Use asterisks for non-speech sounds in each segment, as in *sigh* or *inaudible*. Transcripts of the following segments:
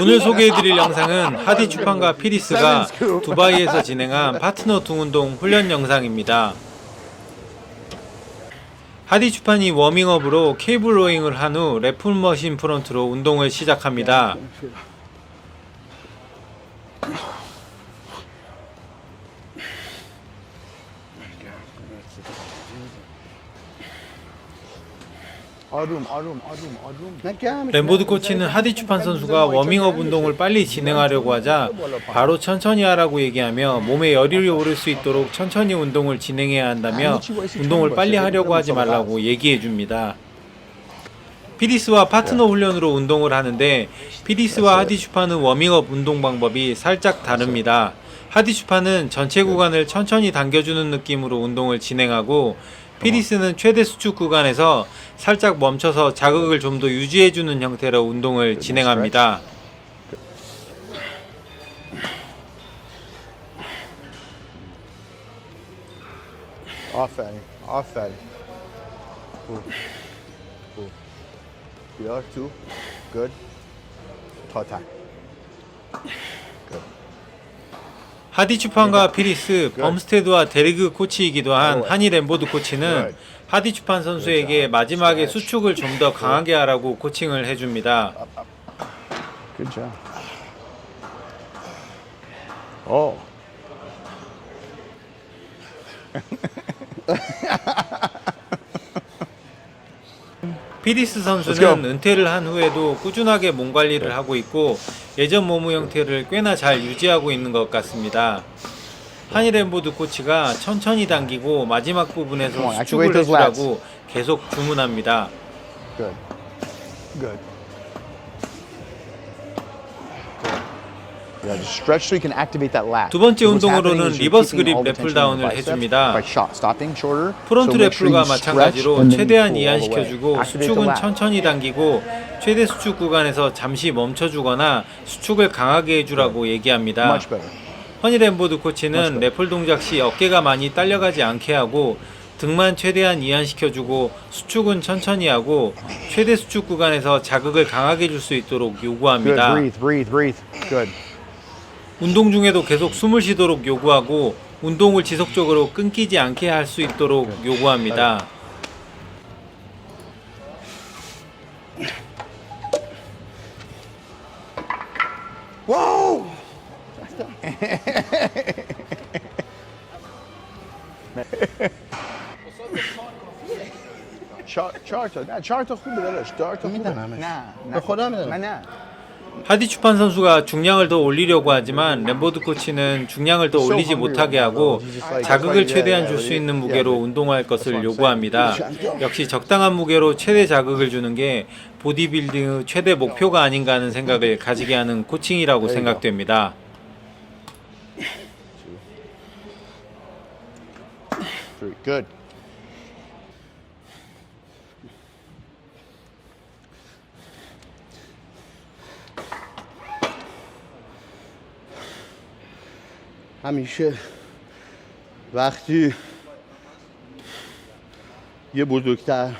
오늘 scoops? 소개해드릴 영상은 하디 추판과 피리스가 두바이에서 진행한 파트너 등 운동 훈련 영상입니다. 하디 추판이 워밍업으로 케이블 로잉을 한후 래플 머신 프론트로 운동을 시작합니다. 램보드 코치는 하디 추판 선수가 워밍업 운동을 빨리 진행하려고 하자 바로 천천히 하라고 얘기하며 몸에 열이 오를 수 있도록 천천히 운동을 진행해야 한다며 운동을 빨리 하려고 하지 말라고 얘기해 줍니다. 피디스와 파트너 훈련으로 운동을 하는데 피디스와 하디 슈파는 워밍업 운동 방법이 살짝 다릅니다. 하디 슈파는 전체 구간을 천천히 당겨주는 느낌으로 운동을 진행하고 피디스는 최대 수축 구간에서 살짝 멈춰서 자극을 좀 더 유지해주는 형태로 운동을 진행합니다. Cool. Cool. Two. Good. 하디 추판과 피리스, 범스테드와 데리그 코치이기도 한 하니 램보드 코치는 하디 추판 선수에게 마지막에 수축을 좀 더 강하게 하라고 코칭을 해줍니다. Good job. Oh. Let's 선수는. 은퇴를 한 후에도 꾸준하게 몸 관리를 하고 있고 예전 몸의 형태를 꽤나 잘 유지하고 있는 것 같습니다. 램보드 코치가 천천히 당기고 마지막 부분에서 수축을. 해주라고 계속 주문합니다. Good. Good. 두 번째 운동으로는 리버스 그립 all the 래플 tension in 다운을 the biceps 해줍니다. 프론트 stretch 마찬가지로 최대한. 이완시켜주고 수축은. 천천히 당기고 최대 수축 구간에서 잠시 멈춰주거나 수축을 강하게 해주라고 얘기합니다. 허니 램보드 코치는 래플 동작 시 어깨가 많이 딸려가지 않게 하고 등만 최대한 이완시켜주고 수축은 천천히 하고 최대 수축 구간에서 자극을 강하게 줄 수 있도록 Good. 요구합니다. Breathe, breathe, breathe. Good. 운동 중에도 계속 숨을 쉬도록 요구하고 운동을 지속적으로 끊기지 않게 할 수 있도록 요구합니다. Whoa! چهار تا نه چهار تا خوبه داداش چهار تا خوبه میدونمش. نه به نه خدا میدونم. نه نه 하디 추판 선수가 중량을 더 올리려고 하지만 램보드 코치는 중량을 더 올리지 못하게 하고 자극을 최대한 줄 수 있는 무게로 운동할 것을 요구합니다. 역시 적당한 무게로 최대 자극을 주는 게 보디빌딩의 최대 목표가 아닌가 하는 생각을 가지게 하는 코칭이라고 생각됩니다. Three. Good. همیشه وقتی یه بزرگتر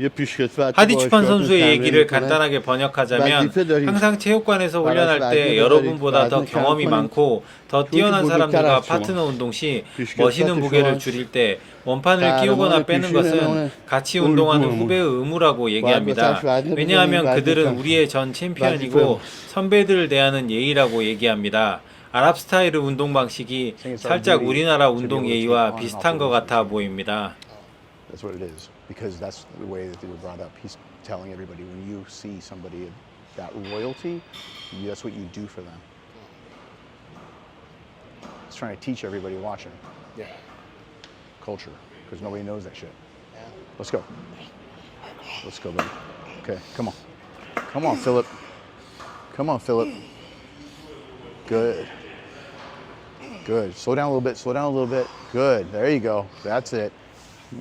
یه پیشکسوت 하디 추판 선수의 얘기를 간단하게 번역하자면 항상 체육관에서 훈련할 때 여러분보다 더 경험이 많고 더 뛰어난 사람들과 파트너 운동 시 머시는 무게를 줄일 때 원판을 끼우거나 빼는 것은 같이 운동하는 후배의 의무라고 얘기합니다. 왜냐하면 그들은 우리의 전 챔피언이고 선배들을 대하는 예의라고 얘기합니다. 아랍 스타일의 운동 방식이 살짝 우리나라 운동 예의와 비슷한 것 같아 보입니다. That's what it is because that's the way that they were brought up. He's telling everybody when you see somebody of that royalty, that's what you do for them. He's trying to teach everybody watching. Yeah. Culture because nobody knows that shit. Let's go. Let's go, buddy. Okay, come on. Come on, Philip. Come on, Philip. Good. Good. Slow down a little bit. Slow down a little bit. Good. There you go. That's it.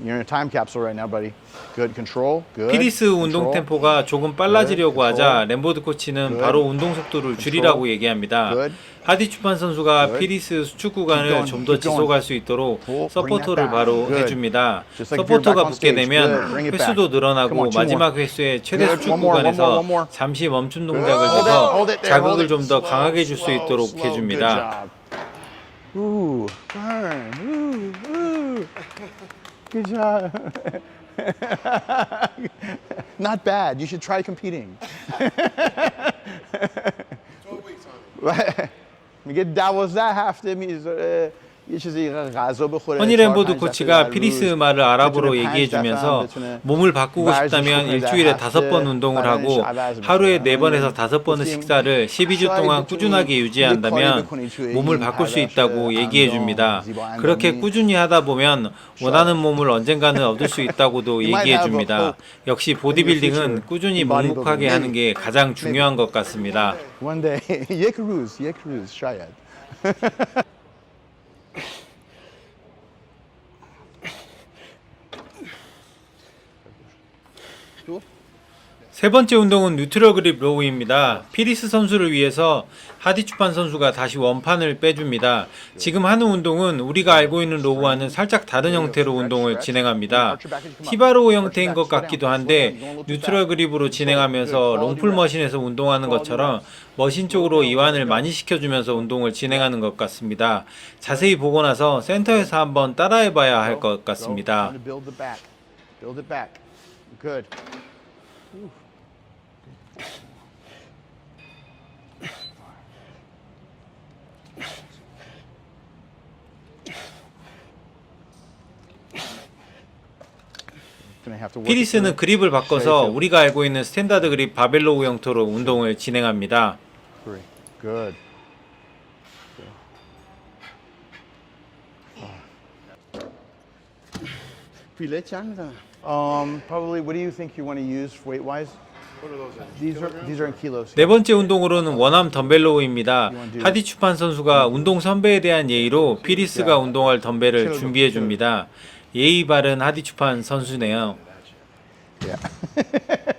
You're in a time capsule right now, buddy. Good control. Good. 피리스 운동. 템포가 조금 빨라지려고 Good. 하자 램보드 코치는 Good. 바로 운동 속도를 줄이라고 얘기합니다. Good. 하디 추판 선수가 Good. 피리스 수축 구간을 좀 더. 지속할 수 있도록 서포터를. 바로 Good. 해줍니다. 서포터가 붙게. 되면. 횟수도 늘어나고 마지막. 회수의 최대 Good. 수축 구간에서. 잠시 멈춘 동작을 줘서 there, 자극을. 좀 더 강하게 줄 수 있도록. 해줍니다. Ooh, burn. Ooh, ooh. Good job. *laughs* Not bad. You should try competing. *laughs* 12 weeks on it. *laughs* Get that was that half the means. Uh, 허니램보드 코치가 피리스말을 아랍어로 얘기해주면서 몸을 바꾸고 싶다면 일주일에 다섯 번 운동을 하고 하루에 네 번에서 다섯 번의 식사를 12주 동안 꾸준하게 유지한다면 몸을 바꿀 수 있다고 얘기해줍니다. 그렇게 꾸준히 하다 보면 원하는 몸을 언젠가는 얻을 수 있다고도 *laughs* 얘기해줍니다. 역시 보디빌딩은 꾸준히 묵묵하게 하는 게 가장 중요한 것 같습니다. *laughs* *laughs* 세 번째 운동은 뉴트럴 그립 로우입니다. 피리스 선수를 위해서 하디추판 선수가 다시 원판을 빼줍니다. 지금 하는 운동은 우리가 알고 있는 로우와는 살짝 다른 형태로 운동을 진행합니다. 히바로우 형태인 것 같기도 한데 뉴트럴 그립으로 진행하면서 롱풀 머신에서 운동하는 것처럼 머신 쪽으로 이완을 많이 시켜주면서 운동을 진행하는 것 같습니다. 자세히 보고 나서 센터에서 한번 따라해봐야 할 것 같습니다. Good. Ooh. 피리스는 그립을 바꿔서 우리가 알고 있는 스탠다드 그립 바벨로우 형태로 운동을 진행합니다. Um, probably. What do you think you want to use weight wise? These are these are in kilos. 네 번째 운동으로는 원암 덤벨로우입니다. 하디 추판 선수가 운동 선배에 대한 예의로 피리스가 운동할 덤벨을 준비해 줍니다. 예의 바른 하디 추판 선수네요. Yeah.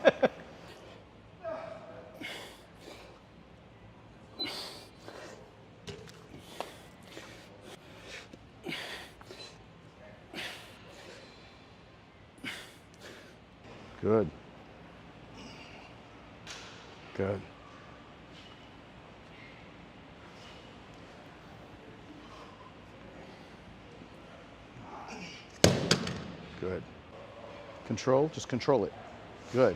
Good. Good. Good. Control, just control it. Good.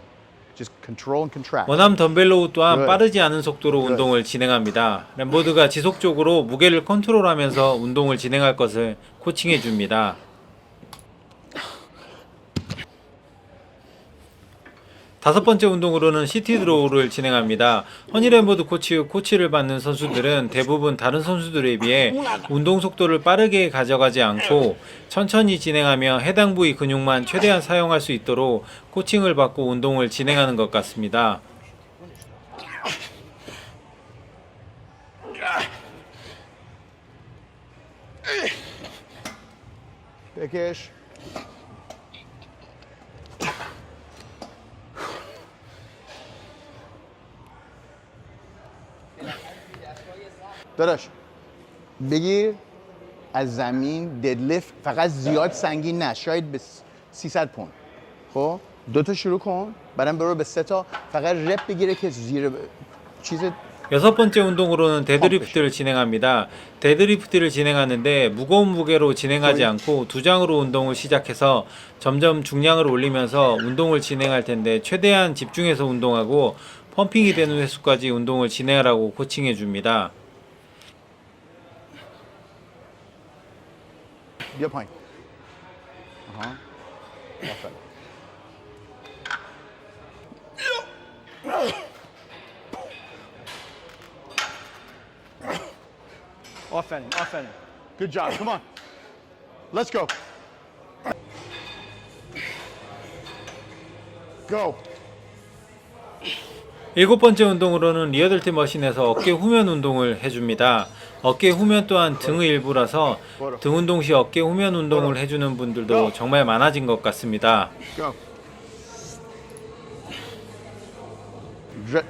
Just control and contract. 원암 덤벨로우 또한. 빠르지 않은 속도로. 운동을 진행합니다. 램보드가 지속적으로 무게를 컨트롤하면서 운동을 진행할 것을 코칭해 줍니다. 다섯 번째 운동으로는 시티 드로우를 진행합니다. 허니램보드 코치의 코치를 받는 선수들은 대부분 다른 선수들에 비해 운동 속도를 빠르게 가져가지 않고 천천히 진행하며 해당 부위 근육만 최대한 사용할 수 있도록 코칭을 받고 운동을 진행하는 것 같습니다. Bickish. داداش بگیر از زمین ددلیفت فقط زیاد سنگین نه شاید به 300 پوند خب دو تا شروع کن بعدم برو به سه تا فقط رپ بگیره که زیر ب- چیز 여섯 번째 운동으로는 데드리프트를 진행합니다. 데드리프트를 진행하는데 무거운 무게로 진행하지 않고 두 장으로 운동을 시작해서 점점 중량을 올리면서 운동을 진행할 텐데 최대한 집중해서 운동하고 펌핑이 되는 횟수까지 운동을 진행하라고 코칭해 줍니다. Bien prenez. Uh -huh. Parfait. Off ending, off ending. Good job. Come on. Let's go. Go. 일곱 번째 운동으로는 리어들티 머신에서 어깨 후면 운동을 해줍니다. 어깨 후면 또한 등의 일부라서 등 운동 시 어깨 후면 운동을 해주는 분들도 정말 많아진 것 같습니다.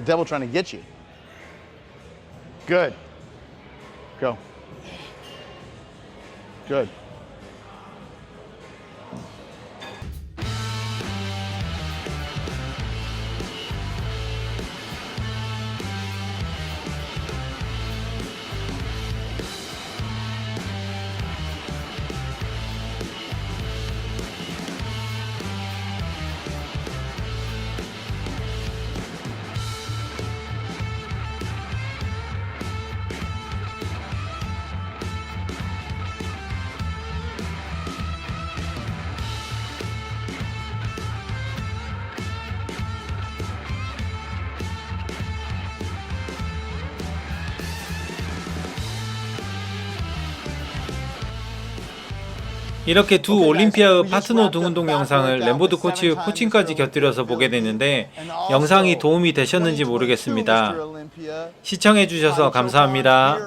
Devil trying to get you. Good. Go. Good. 이렇게 두 올림피아의 파트너 등 운동 영상을 램보드 코치의 코칭까지 곁들여서 보게 됐는데 영상이 도움이 되셨는지 모르겠습니다. 시청해주셔서 감사합니다.